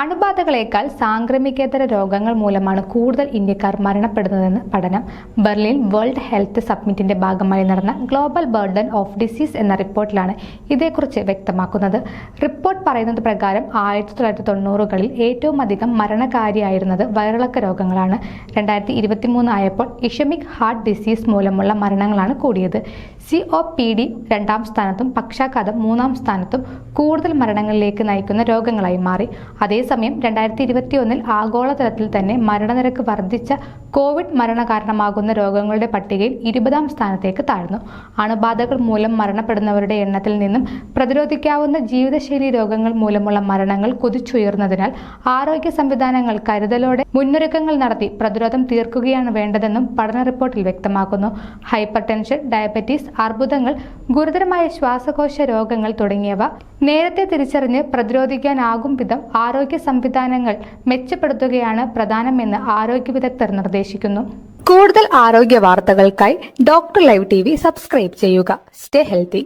അണുബാധകളേക്കാൾ സാംക്രമികേതര രോഗങ്ങൾ മൂലമാണ് കൂടുതൽ ഇന്ത്യക്കാർ മരണപ്പെടുന്നതെന്ന് പഠനം ബെർലിൻ വേൾഡ് ഹെൽത്ത് സബ്മിറ്റിന്റെ ഭാഗമായി നടന്ന ഗ്ലോബൽ ബേർഡൻ ഓഫ് ഡിസീസ് എന്ന റിപ്പോർട്ടിലാണ് ഇതേക്കുറിച്ച് വ്യക്തമാക്കുന്നത്. റിപ്പോർട്ട് പറയുന്നത് പ്രകാരം ആയിരത്തി തൊള്ളായിരത്തി തൊണ്ണൂറുകളിൽ ഏറ്റവും അധികം മരണകാരിയായിരുന്നത് വയറിളക്ക രോഗങ്ങളാണ്. രണ്ടായിരത്തി ഇരുപത്തിമൂന്ന് ആയപ്പോൾ ഇഷമിക് ഹാർട്ട് ഡിസീസ് മൂലമുള്ള മരണങ്ങളാണ് കൂടിയത്. സി ഒ പി ഡി രണ്ടാം സ്ഥാനത്തും പക്ഷാഘാതം മൂന്നാം സ്ഥാനത്തും കൂടുതൽ മരണങ്ങളിലേക്ക് നയിക്കുന്ന രോഗങ്ങളായി മാറി. അതേസമയം രണ്ടായിരത്തി ഇരുപത്തിയൊന്നിൽ ആഗോളതലത്തിൽ തന്നെ മരണനിരക്ക് വർദ്ധിച്ച കോവിഡ് മരണകാരണമാകുന്ന രോഗങ്ങളുടെ പട്ടികയിൽ ഇരുപതാം സ്ഥാനത്തേക്ക് താഴ്ന്നു. അണുബാധകൾ മൂലം മരണപ്പെടുന്നവരുടെ എണ്ണത്തിൽ നിന്നും പ്രതിരോധിക്കാവുന്ന ജീവിതശൈലി രോഗങ്ങൾ മൂലമുള്ള മരണങ്ങൾ കുതിച്ചുയർന്നതിനാൽ ആരോഗ്യ സംവിധാനങ്ങൾ കരുതലോടെ മുന്നൊരുക്കങ്ങൾ നടത്തി പ്രതിരോധം തീർക്കുകയാണ് വേണ്ടതെന്നും പഠന റിപ്പോർട്ടിൽ വ്യക്തമാക്കുന്നു. ഹൈപ്പർ ടെൻഷൻ ഡയബറ്റീസ് അർബുദങ്ങൾ ഗുരുതരമായ ശ്വാസകോശ രോഗങ്ങൾ തുടങ്ങിയവ നേരത്തെ തിരിച്ചറിഞ്ഞ് പ്രതിരോധിക്കാനാകും വിധം ആരോഗ്യ സംവിധാനങ്ങൾ മെച്ചപ്പെടുത്തുകയാണ് പ്രധാനമെന്ന് ആരോഗ്യ വിദഗ്ധർ നിർദ്ദേശിക്കുന്നു. കൂടുതൽ ആരോഗ്യ വാർത്തകൾക്കായി ഡോക്ടർ ലൈവ് ടി സബ്സ്ക്രൈബ് ചെയ്യുക. Stay healthy.